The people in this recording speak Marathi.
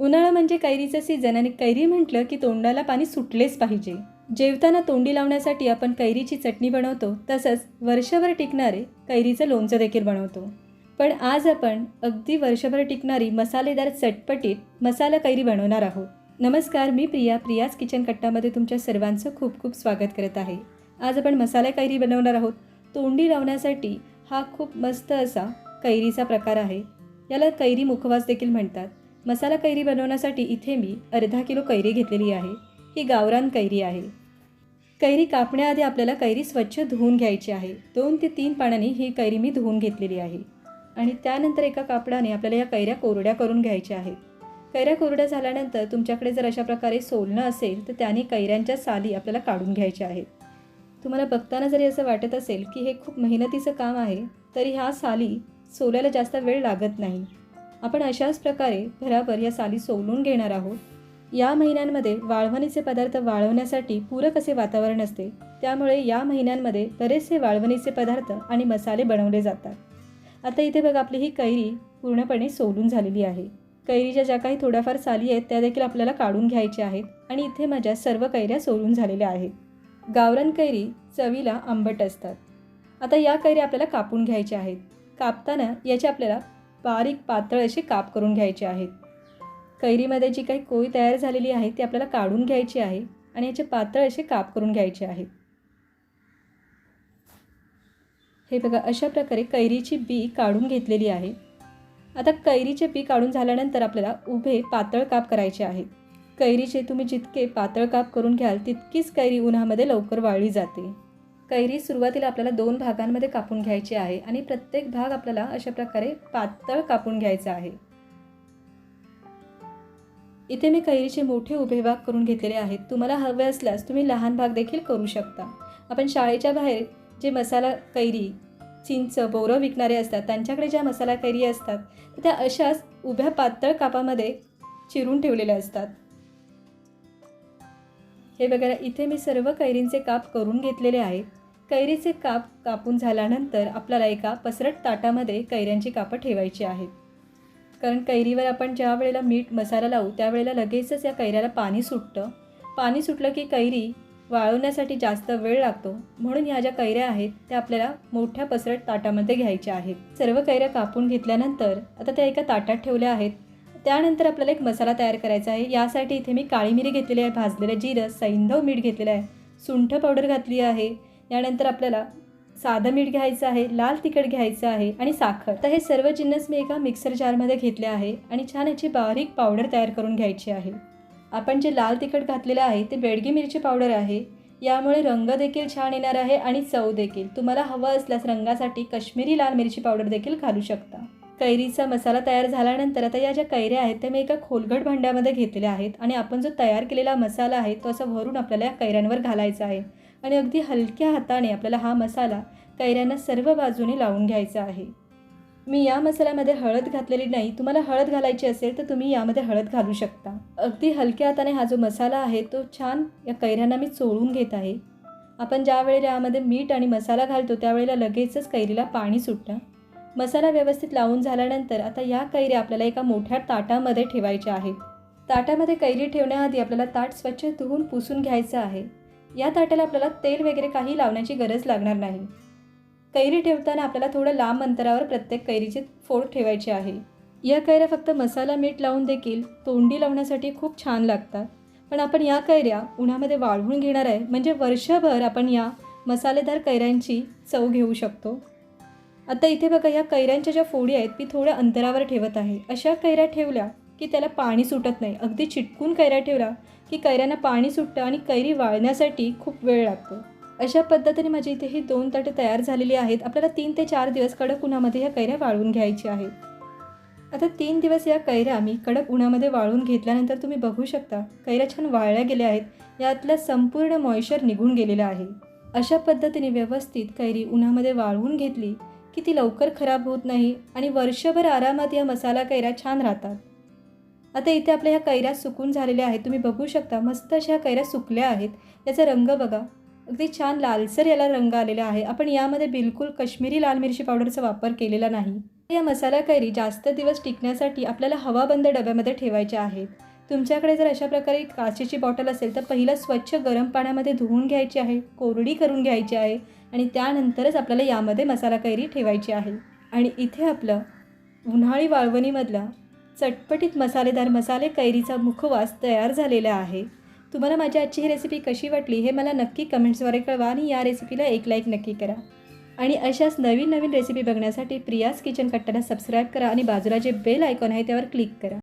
उन्हाळा म्हणजे कैरीचं सीझन आणि कैरी म्हटलं की तोंडाला पाणी सुटलेच पाहिजे. जेवताना तोंडी लावण्यासाठी आपण कैरीची चटणी बनवतो तसंच वर्षभर टिकणारे कैरीचं लोणचं देखील बनवतो. पण आज आपण अगदी वर्षभर टिकणारी मसालेदार चटपटीत मसाला कैरी बनवणार आहोत. नमस्कार मी प्रिया. प्रियाज किचन कट्टामध्ये तुमच्या सर्वांचं खूप खूप स्वागत करत आहे. आज आपण मसाला कैरी बनवणार आहोत. तोंडी लावण्यासाठी हा खूप मस्त असा कैरीचा प्रकार आहे. याला कैरी मुखवास देखील म्हणतात. मसाला कैरी बनवण्यासाठी इथे मी अर्धा किलो कैरी घेतलेली आहे. ही गावरान कैरी आहे. कैरी कापण्याआधी आपल्याला कैरी स्वच्छ धुवून घ्यायची आहे. दोन ते तीन पाण्याने ही कैरी मी धुवून घेतलेली आहे. आणि त्यानंतर एका कापडाने आपल्याला या कैऱ्या कोरड्या करून घ्यायच्या आहेत. कैऱ्या कोरड्या झाल्यानंतर तुमच्याकडे जर अशा प्रकारे सोलणं असेल तर त्याने कैऱ्यांच्या साली आपल्याला काढून घ्यायच्या आहेत. तुम्हाला बघताना जरी असं वाटत असेल की हे खूप मेहनतीचं काम आहे तरी ह्या साली सोलायला जास्त वेळ लागत नाही. आपण अशाच प्रकारे भराभर या साली सोलून घेणार आहोत. या महिन्यांमध्ये वाळवणीचे पदार्थ वाळवण्यासाठी पूरक असे वातावरण असते. त्यामुळे या महिन्यांमध्ये बरेचसे वाळवणीचे पदार्थ आणि मसाले बनवले जातात. आता इथे बघा आपली ही कैरी पूर्णपणे सोलून झालेली आहे. कैरीच्या ज्या काही थोड्याफार साली आहेत त्या देखील आपल्याला काढून घ्यायच्या आहेत आणि इथे माझ्या सर्व कैऱ्या सोलून झालेल्या आहेत. गावरान कैरी चवीला आंबट असतात. आता या कैऱ्या आपल्याला कापून घ्यायच्या आहेत. कापताना याचे आपल्याला बारीक पातळ असे काप करून घ्यायचे आहेत. कैरीमध्ये जी काही कोळी तयार झालेली आहे ती आपल्याला काढून घ्यायची आहे आणि याचे पातळ असे काप करून घ्यायचे आहेत. हे बघा अशा प्रकारे कैरीची बी काढून घेतलेली आहे. आता कैरीचे बी काढून झाल्यानंतर आपल्याला उभे पातळ काप करायचे आहेत. कैरीचे तुम्ही जितके पातळ काप करून घ्याल तितकीच कैरी उन्हामध्ये लवकर वाळली जाते. कैरी सुरुवातीला आपल्याला दोन भागांमध्ये कापून घ्यायची आहे आणि प्रत्येक भाग आपल्याला अशा प्रकारे पातळ कापून घ्यायचा आहे. इथे मी कैरीचे मोठे उभे भाग करून घेतलेले आहेत. तुम्हाला हवे असल्यास तुम्ही लहान भाग देखील करू शकता. आपण शाळेच्या बाहेर जे मसाला कैरी चिंच बोरं विकणारे असतात त्यांच्याकडे ज्या मसाला कैरी असतात तर त्या अशाच उभ्या पातळ कापामध्ये चिरून ठेवलेल्या असतात. हे बघायला इथे मी सर्व कैरींचे काप करून घेतलेले आहेत. कैरीचे काप कापून झाल्यानंतर आपल्याला एका पसरट ताटामध्ये कैऱ्यांची कापं ठेवायची आहेत. कारण कैरीवर आपण ज्या वेळेला मीठ मसाला लावू त्यावेळेला लगेचच या कैऱ्याला पाणी सुटतं. पाणी सुटलं की कैरी वाळवण्यासाठी जास्त वेळ लागतो. म्हणून ह्या ज्या कैऱ्या आहेत त्या आपल्याला मोठ्या पसरट ताटामध्ये घ्यायच्या आहेत. सर्व कैऱ्या कापून घेतल्यानंतर आता त्या एका ताटात ठेवल्या आहेत. त्यानंतर आपल्याला एक मसाला तयार करायचा आहे. यासाठी इथे मी काळी मिरी घेतलेली आहे भाजलेलं जिरं सैंधव मीठ घेतलेलं आहे सुंठ पावडर घातली आहे यानंतर आपल्याला साधं मीठ घ्यायचं आहे लाल तिखट घ्यायचं आहे आणि साखर. तर हे सर्व जिन्नस मी एका मिक्सर जारमध्ये घेतले आहे आणि छान याची बारीक पावडर तयार करून घ्यायची आहे. आपण जे लाल तिखट घातलेलं आहे ते बेडगी मिरची पावडर आहे. यामुळे रंग देखील छान येणार आहे आणि चव देखील. तुम्हाला हवं असल्यास रंगासाठी कश्मीरी लाल मिरची पावडर देखील घालू शकता. कैरीचा मसाला तयार झाल्यानंतर आता या ज्या कैऱ्या आहेत त्या मी एका खोलगट भांड्यामध्ये घेतलेल्या आहेत आणि आपण जो तयार केलेला मसाला आहे तो असा भरून आपल्याला या कैऱ्यांवर घालायचा आहे. आणि अगदी हलक्या हाताने आपल्याला हा मसाला कैऱ्यांना सर्व बाजूने लावून घ्यायचा आहे. मी या मसाल्यामध्ये हळद घातलेली नाही. तुम्हाला हळद घालायची असेल तर तुम्ही यामध्ये हळद घालू शकता. अगदी हलक्या हाताने हा जो मसाला आहे तो छान या कैऱ्यांना मी चोळून घेत आहे. आपण ज्या वेळेला यामध्ये मीठ आणि मसाला घालतो त्यावेळेला लगेचच कैरीला पाणी सुटतं. मसाला व्यवस्थित लावून झाल्यानंतर आता या कैऱ्या आपल्याला एका मोठ्या ताटामध्ये ठेवायच्या आहेत. ताटामध्ये कैरी ठेवण्याआधी आपल्याला ताट स्वच्छ धुवून पुसून घ्यायचं आहे. या ताटाला आपल्याला तेल वगैरे काही लावण्याची गरज लागणार नाही. कैरी ठेवताना आपल्याला थोडं लांब अंतरावर प्रत्येक कैरीचे फोड ठेवायचे आहे. या कैऱ्या फक्त मसाला मीठ लावून देखील तोंडी लावण्यासाठी खूप छान लागतात. पण आपण या कैऱ्या उन्हामध्ये वाळवून घेणार आहे म्हणजे वर्षभर आपण या मसालेदार कैऱ्यांची चव घेऊ शकतो. आता इथे बघा या कैऱ्यांच्या ज्या फोडी आहेत मी थोड्या अंतरावर ठेवत आहे. अशा कैऱ्या ठेवल्या की त्याला पाणी सुटत नाही. अगदी चिटकून कैऱ्या ठेवल्या की कैऱ्यांना पाणी सुटतं आणि कैरी वाळण्यासाठी खूप वेळ लागतो. अशा पद्धतीने माझी इथे ही दोन ताटे तयार झालेली आहेत. आपल्याला तीन ते चार दिवस कडक उन्हामध्ये ह्या कैऱ्या वाळवून घ्यायच्या आहेत. आता तीन दिवस या कैऱ्या मी कडक उन्हामध्ये वाळून घेतल्यानंतर तुम्ही बघू शकता कैऱ्या छान वाळल्या गेल्या आहेत. यातलं संपूर्ण मॉइश्चर निघून गेलेलं आहे. अशा पद्धतीने व्यवस्थित कैरी उन्हामध्ये वाळवून घेतली की ती लवकर खराब होत नाही आणि वर्षभर आरामात या मसाला कैऱ्या छान राहतात. आता इथे आपल्या ह्या कैऱ्या सुकून झालेल्या आहेत. तुम्ही बघू शकता मस्त अशा ह्या कैऱ्या सुकल्या आहेत. याचा रंग बघा. अगदी छान लालसर याला रंग आलेला आहे. आपण यामध्ये बिलकुल कश्मीरी लाल मिरची पावडरचा वापर केलेला नाही. या मसाला कैरी जास्त दिवस टिकण्यासाठी आपल्याला हवाबंद डब्यामध्ये ठेवायच्या आहेत. तुमच्याकडे जर अशा प्रकारे काचेची बॉटल असेल तर पहिलं स्वच्छ गरम पाण्यामध्ये धुवून घ्यायची आहे कोरडी करून घ्यायची आहे आणि त्यानंतरच आपल्याला यामध्ये मसाला कैरी ठेवायची आहे. आणि इथे आपलं उन्हाळी वाळवणीमधला चटपटीत मसालेदार मसाले कैरीचा मुखवास तयार झालेला आहे. तुम्हाला माझी आजची ही रेसिपी कशी वाटली हे मला नक्की कमेंट्सद्वारे कळवा आणि या रेसिपीला एक लाईक नक्की करा. आणि अशाच नवीन नवीन रेसिपी बघण्यासाठी प्रियास किचन कट्टाला सबस्क्राईब करा आणि बाजूला जे बेल आयकॉन आहे त्यावर क्लिक करा.